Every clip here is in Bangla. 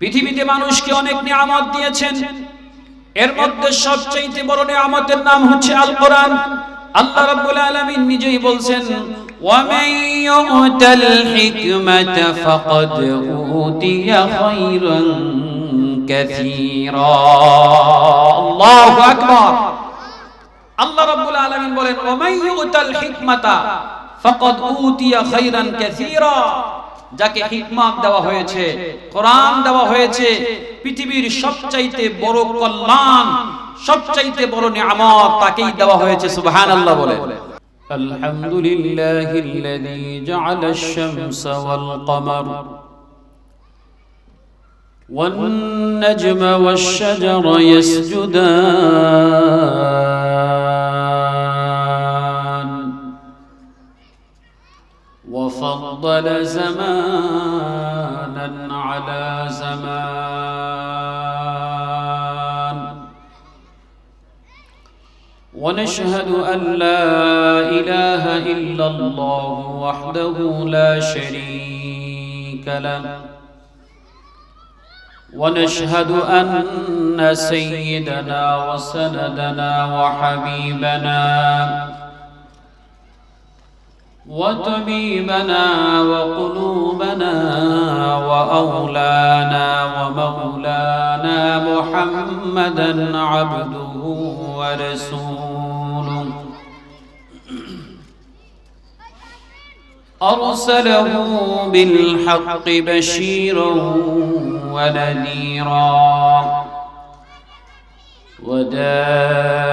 পৃথিবীতে মানুষকে অনেক নিয়ামত দিয়েছেন এর মধ্যে সবচেয়ে বড় নিয়ামতের নাম হচ্ছে আল কোরআন আল্লাহ রাব্বুল আলামিন নিজেই বলছেন ومن يؤت الحكمة فقد أوتي خيرا كثيرا আল্লাহু আকবার আল্লাহ রাব্বুল আলামিন বলেন ওমাই ইউতাল হিকমাতা ফাকাদ উতিয়া খাইরান কাসীরা যাকে হিকমত দেওয়া হয়েছে কোরআন দেওয়া হয়েছে পৃথিবীর সবচাইতে বড় কল্যাণ সবচাইতে বড় নিয়ামত তাকেই দেওয়া হয়েছে সুবহানাল্লাহ বলে الحمد لله الذي جعل الشمس والقمر والنجم والشجر يسجدان وفضل زمانا على زمان. ونشهد أن لا إله إلا الله وحده لا شريك له. ونشهد أن سيدنا وسندنا وحبيبنا وطبيبنا وقلوبنا وأولانا ومولانا محمدا عبده ورسوله. أرسله بالحق بشيرا ونذيرا. وداعيا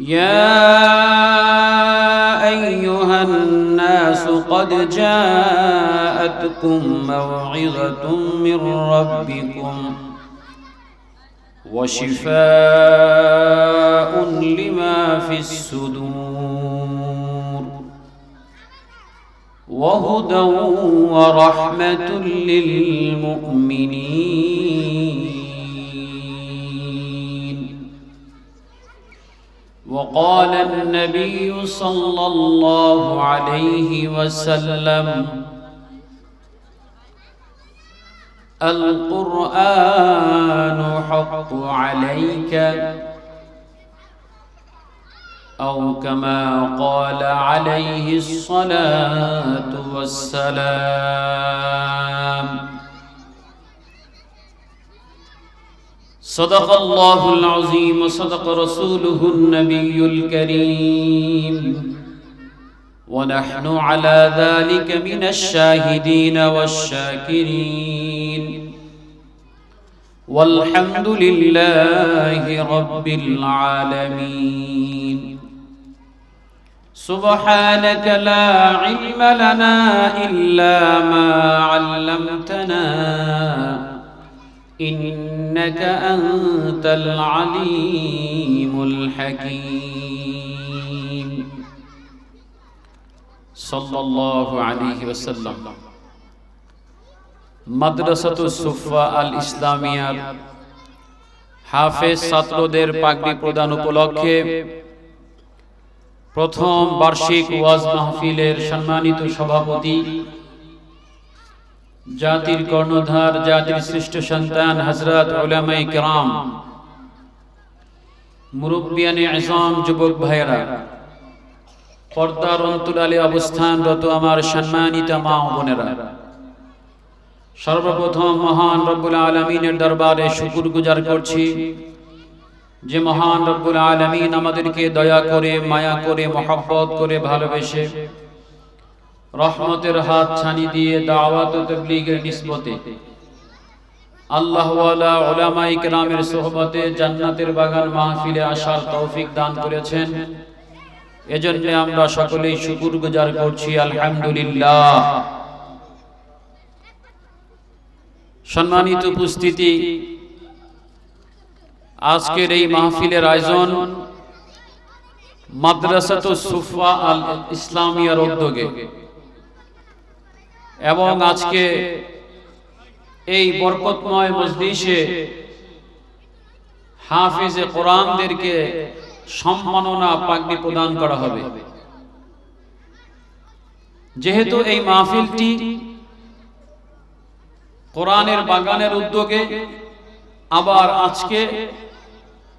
يا أيها الناس قد جاءتكم موعظة من ربكم وشفاء لما في الصدور وهدى ورحمة للمؤمنين. وقال النبي صلى الله عليه وسلم القرآن حق عليك أو كما قال عليه الصلاة والسلام. صدق الله العظيم وصدق رسوله النبي الكريم. ونحن على ذلك من الشاهدين والشاكرين. والحمد لله رب العالمين. سبحانك لا علم لنا إلا ما علمتنا. إنك أنت العليم الحكيم صلى الله عليه وسلم মাদ্রাসাতু সুফা আল ইসলামিয়ার হাফেজ ছাত্রদের পাগড়ি প্রদান উপলক্ষে প্রথম বার্ষিক ওয়াজ মাহফিলের সম্মানিত সভাপতি জাতির কর্ণধার জাতির শ্রেষ্ঠ সন্তান হজরত উলামাই কেরাম। মুরব্বিয়ানে আজম যুবক ভাইয়েরা পর্দার অন্তরালে অবস্থানরত আমার সম্মানিত মা ও বোনেরা সর্বপ্রথম মহান রব্বুল আলমিনের দরবারে শুকুর গুজার করছি যে মহান রব্বুল আলমিন আমাদেরকে দয়া করে মায়া করে মহব্বত করে ভালোবেসে রহমতের হাত ছানি দিয়ে দাওয়াত ও তবলিগের নিসবতে আল্লাহ ওলামাই কেরামের সোহবতে জান্নাতের বাগান মাহফিলে আসার তৌফিক দান করেছেন। এজন্য আমরা সকলেই শুকুর গুজার করছি, আলহামদুলিল্লাহ। সম্মানিত উপস্থিতি, আজকের এই মাহফিলের আয়োজন মাদ্রাসাত সুফা আল ইসলামিয়ার উদ্যোগে। এবং আজকে এই বরকতময় মজলিসে হাফিজে কোরআনদেরকে সম্মাননা পাগড়ি প্রদান করা হবে। যেহেতু এই মাহফিলটি কোরআনের বাগানের উদ্যোগে আবার আজকে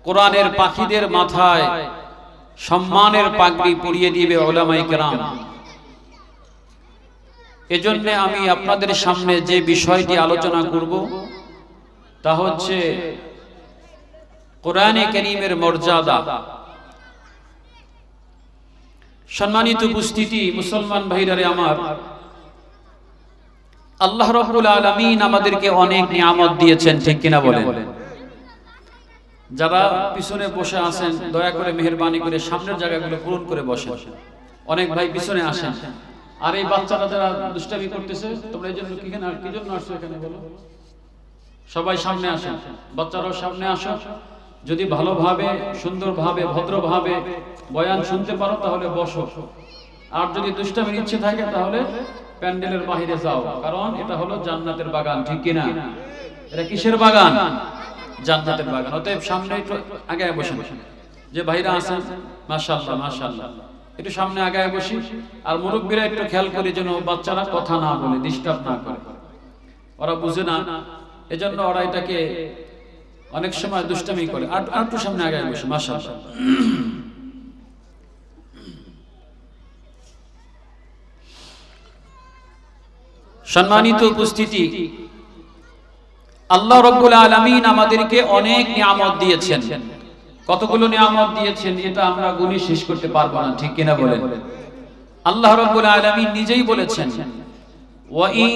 কোরআনের পাখিদের মাথায় সম্মানের পাগড়ি পরিয়ে দিবে ওলামাই কেরাম। এজন্য আমি আপনাদের সামনে যে বিষয়টি আলোচনা করব তা হচ্ছে কোরআনে করিমের মর্যাদা। সম্মানিত উপস্থিতি মুসলমান ভাইরারে আমার। আল্লাহ রব্বুল আলামিন আমাদেরকে অনেক নিয়ামত দিয়েছেন ঠিক কিনা বলেন? যারা পিছনে বসে আছেন দয়া করে মেহেরবানি করে সামনের জায়গাগুলো পূরণ করে বসেন। অনেক ভাই পিছনে আসেন। আর এই বাচ্চারা যারা দুষ্টামি করতেছে, তোমরা এই জন্য কি কি জন্য আসছো এখানে বলো? সবাই সামনে আসেন বাচ্চারাও সামনে আসো। যদি ভালোভাবে, সুন্দরভাবে, ভদ্রভাবে বয়ান শুনতে পারো, তাহলে বসো। আর যদি দুষ্টামির ইচ্ছে থাকে, তাহলে প্যান্ডেলের বাহিরে যাও। কারণ এটা হলো জান্নাতের বাগান, ঠিক কিনা? এটা কিসের বাগান? জান্নাতের বাগান। অতএব সামনে একটু আগে বসে বসে যে ভাইরা আছেন, মাশাআল্লাহ মাশাআল্লাহ। একটু সামনে আগায় বসি, আর মুরব্বীরা একটু খেয়াল করি যেন বাচ্চারা কথা না বলে ডিস্টার্ব না করে। ওরা বুঝে না, এজন্য ওরা এটাকে অনেক সময় দুষ্টামি করে। আর একটু সামনে আগায় বসে, মাশাআল্লাহ। সম্মানিত উপস্থিতি, আল্লাহ রব্বুল আলামিন আমাদেরকে অনেক নিয়ামত দিয়েছেন। কতগুলো নিয়ামত দিয়েছেন এটা আমরা গুণে শেষ করতে পারবো না ঠিক কিনা বলেন আল্লাহ রব্বুল আলামিন নিজেই বলেছেন وَإِن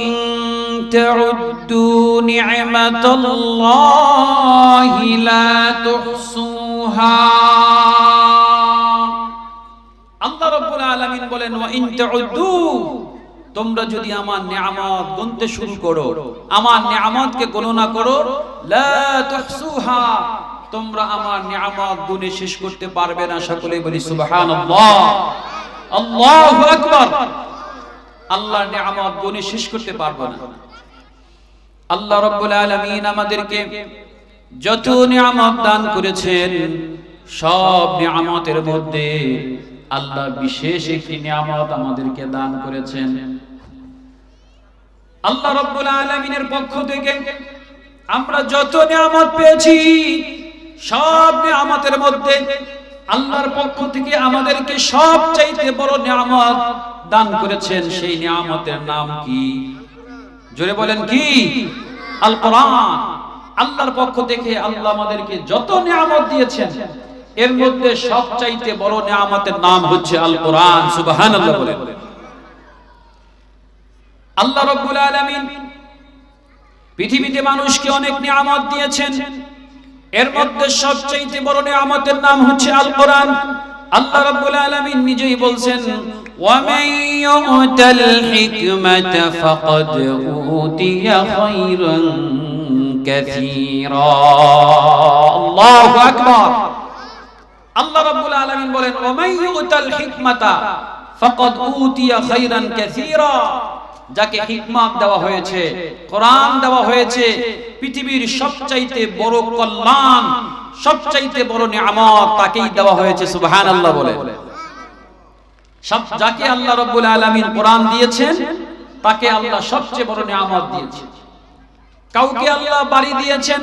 تَعُدُّوا نِعْمَةَ اللَّهِ لَا تُحْصُوهَا আল্লাহ রব্বুল আলামিন বলেন ওয়াইন তাউদ্দু তোমরা যদি আমার নিয়ামত গুনতে শুরু করো আমার নিয়ামতকে গণনা করো লা তুহসুহা তোমরা আমার নিয়ামত গুনে শেষ করতে পারবে না সকলে বলি সুবহানাল্লাহ। আল্লাহু নিয়ামত গুনে শেষ করতে পারব না। আল্লাহ রাব্বুল আলামিন আমাদেরকে যত নিয়ামত দান করেছেন, সব নিয়ামতের মধ্যে আল্লাহ বিশেষ একটি নিয়ামত আমাদেরকে দান করেছেন। আল্লাহ রব্বুল আলামিনের পক্ষ থেকে আমরা যত নিয়ামত পেয়েছি সব নিয়ামতের মধ্যে আল্লাহর পক্ষ থেকে আমাদেরকে সব চাইতে বড় নিয়ামত দান করেছেন সেই নিয়ামতের নাম কি? জোরে বলেন কি? আল কোরআন আল্লাহর পক্ষ থেকে আল্লাহ আমাদেরকে যত নিয়ামত দিয়েছেন, এর মধ্যে সবচাইতে বড় নিয়ামতের নাম হচ্ছে আল কোরআন সুবহানাল্লাহ বলেন। আল্লাহ রাব্বুল আলামিন পৃথিবীতে মানুষকে অনেক নিয়ামত দিয়েছেন। এর মধ্যে সবচাইতে বড় নিয়ামতের নাম হচ্ছে আল কোরআন আল্লাহ রাব্বুল আলামিন নিজেই বলছেন ومن يؤت الحكمة فقد أوتي خيرا كثيرا الله أكبر আল্লাহ রাব্বুল আলামিন বলেন ওমাই ইউতাল হিকমাতা ফাকাদ উতিয়া খাইরান কাসীরা যাকে হিকমত দেওয়া হয়েছে, কোরআন দেওয়া হয়েছে, পৃথিবীর সবচাইতে বড় কল্যাণ, সবচাইতে বড় নিয়ামত তাকেই দেওয়া হয়েছে, সুবহানাল্লাহ বলে। সব যাকে আল্লাহ রাব্বুল আলামিন কোরআন দিয়েছেন, তাকে আল্লাহ সবচেয়ে বড় নিয়ামত দিয়েছেন কাউকে আল্লাহ বাড়ি দিয়েছেন,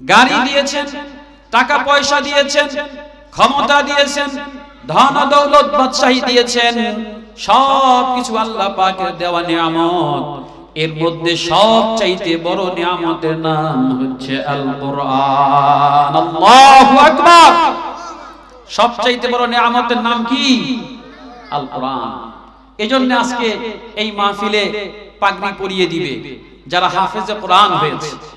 গাড়ি দিয়েছেন, টাকা পয়সা দিয়েছেন, ক্ষমতা দিয়েছেন, ধন দৌলত, বাদশাহী দিয়েছেন সব কিছু আল্লাহ পাকের দেওয়া নিয়ামত। এর মধ্যে সব চাইতে বড় নিয়ামতের নাম হচ্ছে আল কোরআন আল্লাহু আকবার। সব চাইতে বড় নিয়ামতের নাম কি? আল কোরআন এজন্য আজকে এই মাহফিলে পাগড়ি পরিয়ে দিবে, যারা হাফেজে কোরআন হয়েছে।